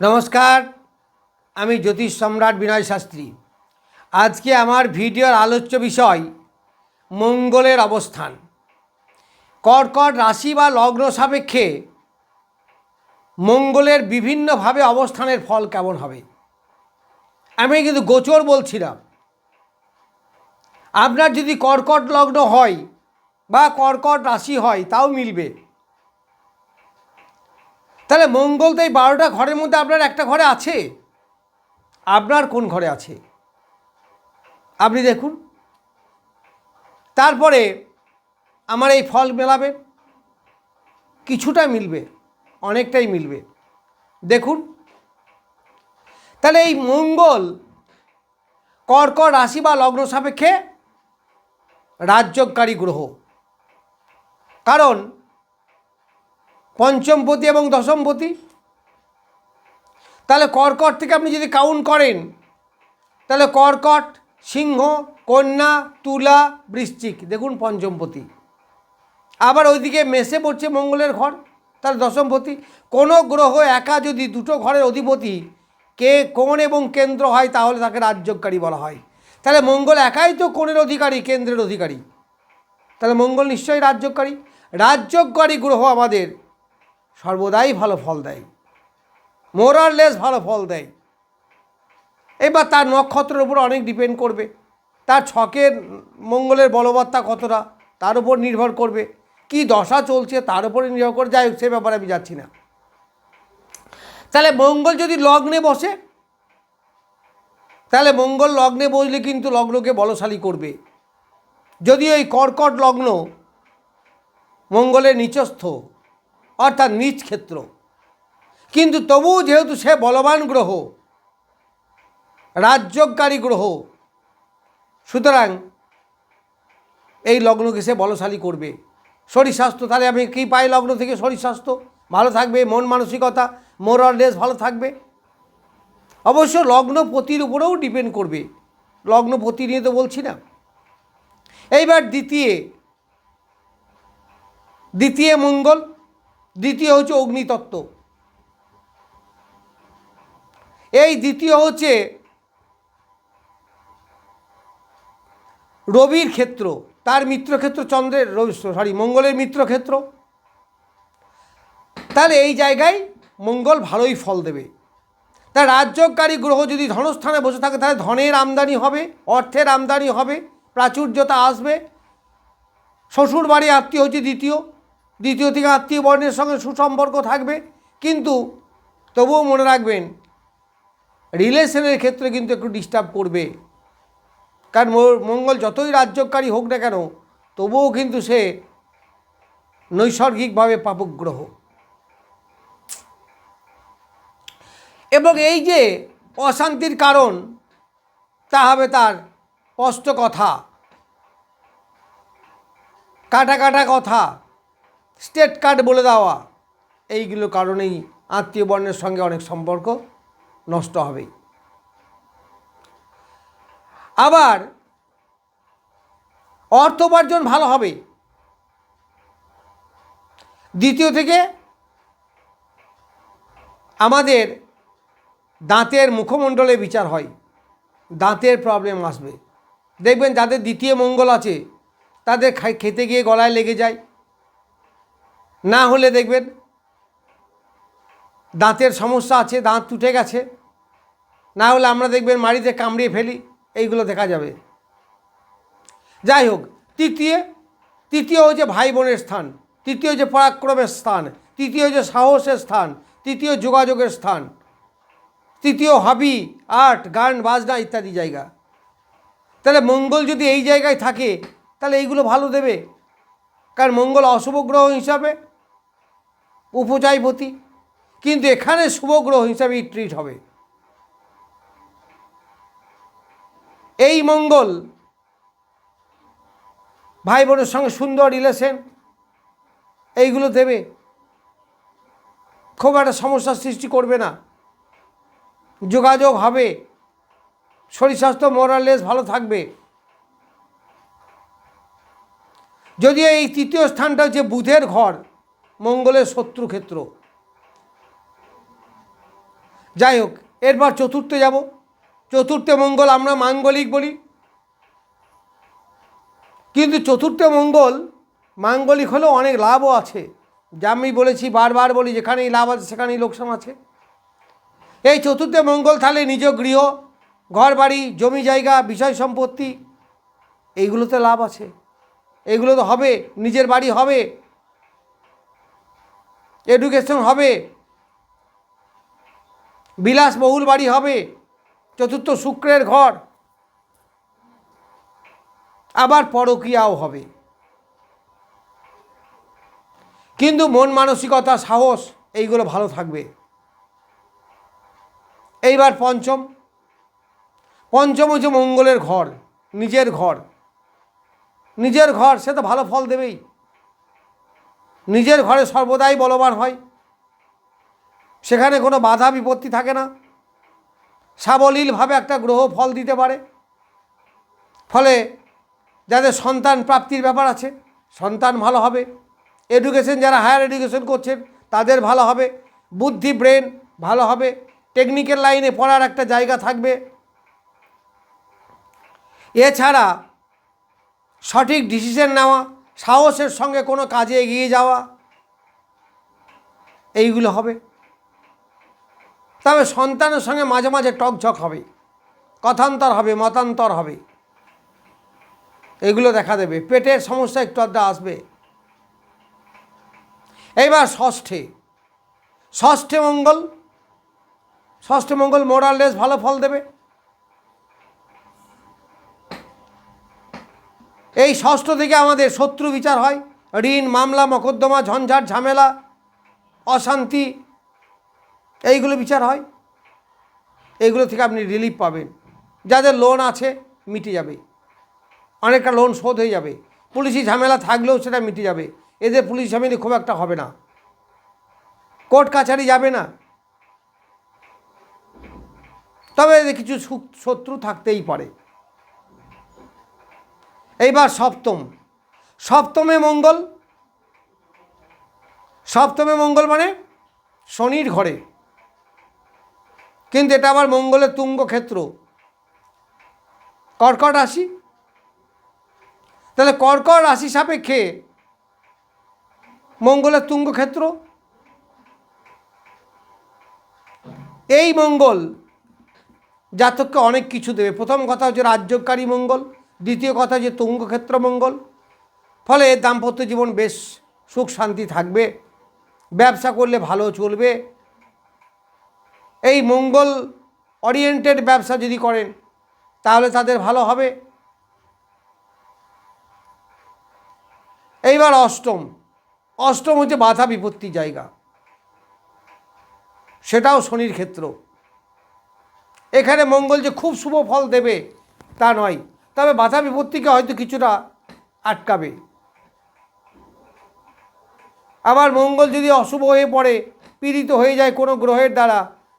নমস্কার, আমি জ্যোতিষ সম্রাট বিনয় শাস্ত্রী। আজকে আমার ভিডিওর আলোচ্য বিষয়, মঙ্গলের অবস্থান। কর্কট রাশি বা লগ্ন সাপেক্ষে মঙ্গলের বিভিন্নভাবে অবস্থানের ফল কেমন হবে? আমি কিন্তু গোচর বলছিলাম আপনার যদি কর্কট লগ্ন হয় বা কর্কট রাশি হয়, তাও মিলবে। তাহলে মঙ্গল তো এই বারোটা ঘরের মধ্যে আপনার একটা ঘরে আছে? আপনার কোন ঘরে আছে? আপনি দেখুন। তারপরে আমার এই ফল মেলাবে। কিছুটা মিলবে, অনেকটাই মিলবে। দেখুন। তাহলে এই মঙ্গল কর্কট রাশি বা লগ্ন সাপেক্ষে রাজ্যকারী গ্রহ। কারণ পঞ্চমপতি এবং দশমপতি? তাহলে কর্কট থেকে আপনি যদি কাউন্ট করেন, তাহলে কর্কট, সিংহ, কন্যা, তুলা, বৃশ্চিক, দেখুন পঞ্চমপতি। আবার ওইদিকে মেসে পড়ছে মঙ্গলের ঘর, তাহলে দশমপতি। কোনো গ্রহ একা যদি দুটো ঘরের অধিপতি, কে কোণ এবং কেন্দ্র হয় তাহলে তাকে রাজ্যকারী বলা হয়। তাহলে মঙ্গল একাই তো কোণের অধিকারী, কেন্দ্রের অধিকারী। তাহলে মঙ্গল নিশ্চয়ই রাজ্যকারী রাজ্যকারী গ্রহ আমাদের সর্বদাই ভালো ফল দেয়। মোরার লেস ভালো ফল দেয়। এবার তার নক্ষত্রের উপর অনেক ডিপেন্ড করবে। তার ছকের মঙ্গলের বলবত্তা কতটা, তার উপর নির্ভর করবে। কি দশা চলছে তার উপরে নির্ভর করে। যাই হোক, সে ব্যাপারে আমি যাচ্ছি না। তাহলে মঙ্গল যদি লগ্নে বসে, তাহলে মঙ্গল লগ্নে বসলে কিন্তু লগ্নকে বলশালী করবে। যদি ওই কর্কট লগ্ন মঙ্গলের নিচস্থ অর্থাৎ নিজ ক্ষেত্র। কিন্তু তবুও যেহেতু সে বলবান গ্রহ রাজ্যকারী গ্রহ, সুতরাং এই লগ্নকে সে বলশালী করবে। শরীর স্বাস্থ্য, তাহলে আমি কী পাই লগ্ন থেকে? শরীর স্বাস্থ্য ভালো থাকবে, মন মানসিকতা মোরালনেস ভালো থাকবে। অবশ্য লগ্নপতির উপরেও ডিপেন্ড করবে। লগ্নপতি নিয়ে তো বলছি না। এইবার দ্বিতীয় দ্বিতীয় মঙ্গল দ্বিতীয় হচ্ছে অগ্নিতত্ত্ব। এই দ্বিতীয় হচ্ছে রবির ক্ষেত্র, তার মিত্রক্ষেত্র চন্দ্রের, রবি সরি মঙ্গলের মিত্রক্ষেত্র। তাহলে এই জায়গায় মঙ্গল ভালোই ফল দেবে। তা রাজ্যকারী গ্রহ যদি ধনস্থানে বসে থাকে, তাহলে ধনের আমদানি হবে, অর্থের আমদানি হবে, প্রাচুর্যতা আসবে। শ্বশুর বাড়ি আত্মীয় হচ্ছে দ্বিতীয়। দ্বিতীয় থেকে আত্মীয় বর্ণের সঙ্গে সুসম্পর্ক থাকবে, কিন্তু তবুও মনে রাখবেন, রিলেশনের ক্ষেত্রে কিন্তু একটু ডিস্টার্ব করবে। কারণ মঙ্গল যতই রাজ্যকারী হোক না কেন, তবুও কিন্তু সে নৈসর্গিকভাবে পাপক গ্রহ এবং এই যে অশান্তির কারণ, তা হবে তার স্পষ্ট কথা। কাটা কাটা কথা। স্টেট কার্ড বলে দেওয়া। এইগুলো কারণেই আত্মীয় বর্ণের সঙ্গে অনেক সম্পর্ক নষ্ট হবে। আবার অর্থ উপার্জন ভালো হবে। দ্বিতীয় থেকে আমাদের দাঁতের মুখমণ্ডলে বিচার হয়। দাঁতের প্রবলেম আসবে। দেখবেন যাদের দ্বিতীয় মঙ্গল আছে, তাদের খেতে গিয়ে গলায় লেগে যায়। না হলে দেখবেন দাঁতের সমস্যা আছে, দাঁত টুটে গেছে। না হলে আমরা দেখবেন মাড়িতে কামড়িয়ে ফেলি, এইগুলো দেখা যাবে। যাই হোক তৃতীয় তৃতীয় হচ্ছে ভাই বোনের স্থান, তৃতীয় হচ্ছে পরাক্রমের স্থান, তৃতীয় যে সাহসের স্থান, তৃতীয় যোগাযোগের স্থান, তৃতীয় হবি আর্ট গান, বাজনা ইত্যাদি জায়গা। তাহলে মঙ্গল যদি এই জায়গায় থাকে, তাহলে এইগুলো ভালো দেবে। কারণ মঙ্গল অশুভ গ্রহ হিসাবে উপজায়পতি। কিন্তু এখানে শুভ গ্রহ হিসাবেই ট্রিট হবে। এই মঙ্গল ভাই বোনের সঙ্গে সুন্দর রিলেশন এইগুলো দেবে। খুব একটা সমস্যার সৃষ্টি করবে না। যোগাযোগ হবে। শরীর স্বাস্থ্য মোরালেস ভালো থাকবে। যদিও এই তৃতীয় স্থানটা হচ্ছে বুধের ঘর। মঙ্গলের শত্রুক্ষেত্র যাই হোক, এরপর চতুর্থে যাব। চতুর্থে মঙ্গল আমরা মাঙ্গলিক বলি। কিন্তু চতুর্থ মঙ্গল, মাঙ্গলিক হলেও অনেক লাভও আছে। যা আমি বলেছি বারবার বলি, যেখানেই লাভ আছে সেখানেই লোকসান আছে। এই চতুর্থ মঙ্গল তাহলে নিজ গৃহ ঘর বাড়ি জমি জায়গা, বিষয় সম্পত্তি, এইগুলোতে লাভ আছে। এগুলো তো হবে, নিজের বাড়ি হবে এডুকেশন হবে। বিলাসবহুল বাড়ি হবে। চতুর্থ শুক্রের ঘর। আবার পরকীয়াও হবে। কিন্তু মন মানসিকতা, সাহস, এইগুলো ভালো থাকবে। এইবার পঞ্চম। পঞ্চম হচ্ছে মঙ্গলের ঘর, নিজের ঘর। নিজের ঘর, সে তো ভালো ফল দেবেই। নিজের ঘরে সর্বদাই বলবান হয়। সেখানে কোনো বাধা বিপত্তি থাকে না। সাবলীলভাবে একটা গ্রহ ফল দিতে পারে। ফলে যাদের সন্তান প্রাপ্তির ব্যাপার আছে, সন্তান ভালো হবে। এডুকেশন যারা হায়ার এডুকেশন করছেন, তাদের ভালো হবে। বুদ্ধি ব্রেন ভালো হবে। টেকনিক্যাল লাইনে পড়ার একটা জায়গা থাকবে। এছাড়া সঠিক ডিসিশন নেওয়া সাহসের সঙ্গে কোনো কাজে এগিয়ে যাওয়া, এইগুলো হবে। তবে সন্তানের সঙ্গে মাঝে মাঝে টকঝক হবে, কথান্তর হবে, মতান্তর হবে। এগুলো দেখা দেবে। পেটের সমস্যা একটু আধটা আসবে। এইবার ষষ্ঠে। ষষ্ঠে মঙ্গল। ষষ্ঠে মঙ্গল মোরাললেস ভালো ফল দেবে। এই ষষ্ঠ থেকে আমাদের শত্রু বিচার হয়। ঋণ, মামলা, মকদ্দমা, ঝঞ্ঝাট, ঝামেলা, অশান্তি, এইগুলো বিচার হয়। এইগুলো থেকে আপনি রিলিফ পাবেন। যাদের লোন আছে, মিটে যাবে। অনেকটা লোন শোধ হয়ে যাবে। পুলিশি ঝামেলা থাকলেও সেটা মিটে যাবে। এদের পুলিশ ঝামেলি খুব একটা হবে না। কোর্ট কাছারি যাবে না। তবে এদের কিছু শত্রু থাকতেই পারে। এইবার সপ্তম। সপ্তমে মঙ্গল। সপ্তমে মঙ্গল মানে শনির ঘরে। কিন্তু এটা আবার মঙ্গলের তুঙ্গ ক্ষেত্র কর্কট রাশি। তাহলে কর্কট রাশি সাপেক্ষে মঙ্গলের তুঙ্গ ক্ষেত্র এই মঙ্গল জাতককে অনেক কিছু দেবে। প্রথম কথা হচ্ছে রাজ্যকারী মঙ্গল। দ্বিতীয় কথা যে তুঙ্গক্ষেত্র মঙ্গল। ফলে দাম্পত্য জীবন বেশ সুখ শান্তি থাকবে, ব্যবসা করলে ভালো চলবে। এই মঙ্গল ওরিয়েন্টেড ব্যবসা যদি করেন, তাহলে তাদের ভালো হবে। এইবার অষ্টম। অষ্টম হচ্ছে বাধা বিপত্তি জায়গা। সেটাও শনির ক্ষেত্র। এখানে মঙ্গল যে খুব শুভ ফল দেবে, তা নয়। তবে বাধা বিপত্তিকে হয়তো কিছুটা আটকাবে। আবার মঙ্গল যদি অশুভ হয়ে পড়ে, পীড়িত হয়ে যায় কোনো গ্রহের দ্বারা,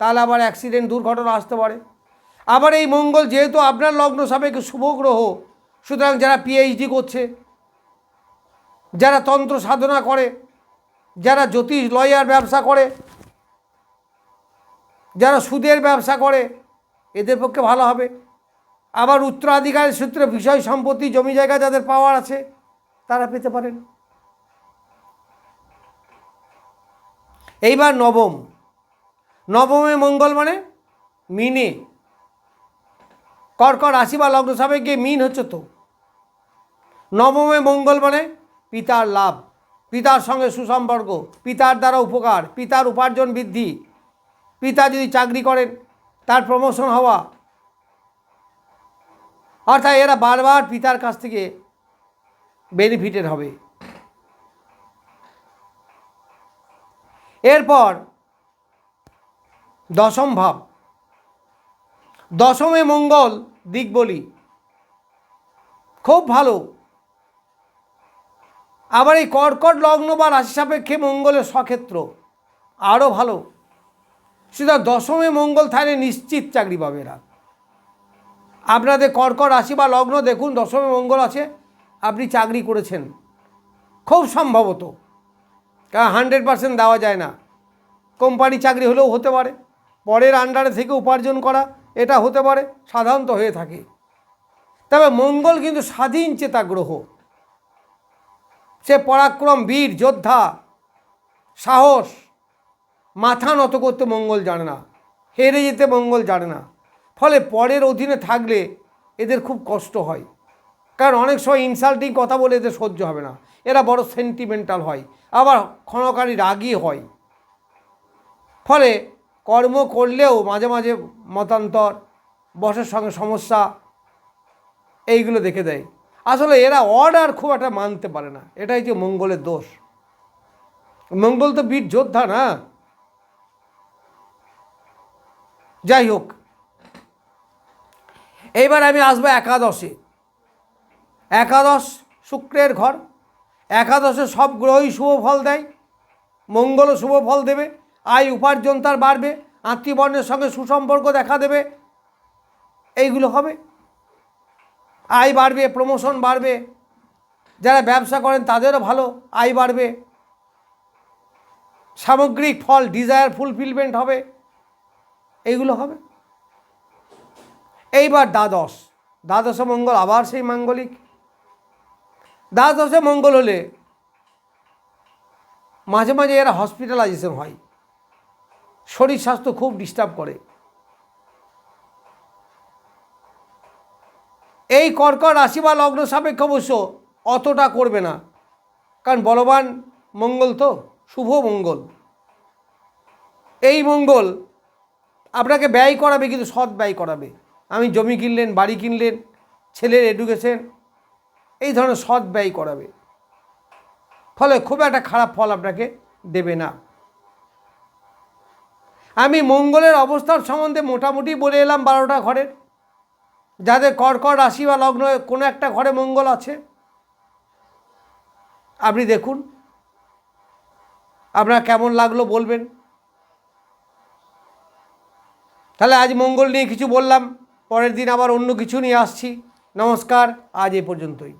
তাহলে আবার অ্যাক্সিডেন্ট দুর্ঘটনা আসতে পারে। আবার এই মঙ্গল যেহেতু আপনার লগ্ন সাপেক্ষে শুভ গ্রহ, সুতরাং যারা পিএইচডি করছে, যারা তন্ত্র সাধনা করে, যারা জ্যোতিষ, লয়ার ব্যবসা করে, যারা সুদের ব্যবসা করে, এদের পক্ষে ভালো হবে। আবার উত্তরাধিকারের সূত্রে বিষয় সম্পত্তি, জমি জায়গা যাদের পাওয়ার আছে, তারা পেতে পারেন। এইবার নবম। নবমে মঙ্গল মানে মিনে। কর্কট রাশি বা লগ্ন সাপেক্ষে মিন হচ্ছে তো। নবমে মঙ্গল মানে পিতার লাভ। পিতার সঙ্গে সুসম্পর্ক, পিতার দ্বারা উপকার, পিতার উপার্জন বৃদ্ধি। পিতা যদি চাকরি করেন, তার প্রমোশন হওয়া অর্থাৎ এরা বারবার পিতার কাছ থেকে বেনিফিটেড হবে। এরপর দশম ভাব। দশমে মঙ্গল দিক বলি। খুব ভালো। আবার এই কর্কট লগ্ন বা রাশি সাপেক্ষে মঙ্গলের সক্ষেত্র আরও ভালো। সুতরাং দশমে মঙ্গল থাকলে নিশ্চিত চাকরি পাবে এরা। আপনাদের কর্কট রাশি বা লগ্ন দেখুন, দশমে মঙ্গল আছে, আপনি চাকরি করেছেন। খুব সম্ভবত। কারণ হান্ড্রেড পার্সেন্ট দেওয়া যায় না। কোম্পানি চাকরি হলেও হতে পারে। পরের আন্ডারে থেকে উপার্জন করা, এটা হতে পারে, সাধারণত হয়ে থাকে। তবে মঙ্গল কিন্তু স্বাধীন চেতা গ্রহ সে পরাক্রম বীর, যোদ্ধা, সাহস, মাথা নত করতে মঙ্গল জানে না। হেরে যেতে মঙ্গল জানে না। ফলে পরের অধীনে থাকলে এদের খুব কষ্ট হয়। কারণ অনেক সময় ইনসাল্টিং কথা বলে এদের সহ্য হবে না। এরা বড় সেন্টিমেন্টাল হয়, আবার ক্ষণকারী রাগী হয়। ফলে কর্ম করলেও মাঝে মাঝে মতান্তর, বসের সঙ্গে সমস্যা, এইগুলো দেখে দেয়। আসলে এরা অর্ডার খুব একটা মানতে পারে না। এটাই যে মঙ্গলের দোষ। মঙ্গল তো বীর যোদ্ধা না। যাই হোক এইবার আমি আসব একাদশে। একাদশ শুক্রের ঘর। একাদশে সব গ্রহই শুভ ফল দেয়, মঙ্গলও শুভ ফল দেবে, আয় উপার্জন তার বাড়বে, আত্মীয়বর্ণের সঙ্গে সুসম্পর্ক দেখা দেবে, এইগুলো হবে। আয় বাড়বে প্রমোশন বাড়বে। যারা ব্যবসা করেন তাদেরও ভালো আয় বাড়বে। সামগ্রিক ফল ডিজায়ার ফুলফিলমেন্ট হবে। এইগুলো হবে। এইবার দ্বাদশ। দ্বাদশে মঙ্গল, আবার সেই মাঙ্গলিক। দ্বাদশে মঙ্গল হলে মাঝে মাঝে এরা হসপিটালাইজেশন হয়। শরীর স্বাস্থ্য খুব ডিস্টার্ব করে। এই কর্কট রাশি বা লগ্ন সাপেক্ষ অবশ্য অতটা করবে না। কারণ বলবান মঙ্গল তো, শুভ মঙ্গল। এই মঙ্গল আপনাকে ব্যয় করাবে, কিন্তু সৎ ব্যয় করাবে। আমি জমি কিনলেন, বাড়ি কিনলেন, ছেলের এডুকেশন এই ধরনের সৎ ব্যয় করাবে। ফলে খুব একটা খারাপ ফল আপনাকে দেবে না। আমি মঙ্গলের অবস্থার সম্বন্ধে মোটামুটি বলে এলাম বারোটা ঘরের। যাদের কর্কট রাশি বা লগ্ন, কোনো একটা ঘরে মঙ্গল আছে। আপনি দেখুন, আপনার কেমন লাগল বলবেন। তাহলে আজ মঙ্গল নিয়ে কিছু বললাম। পরের দিন আবার অন্য কিছু নিয়ে আসছি। নমস্কার আজ এ পর্যন্তই।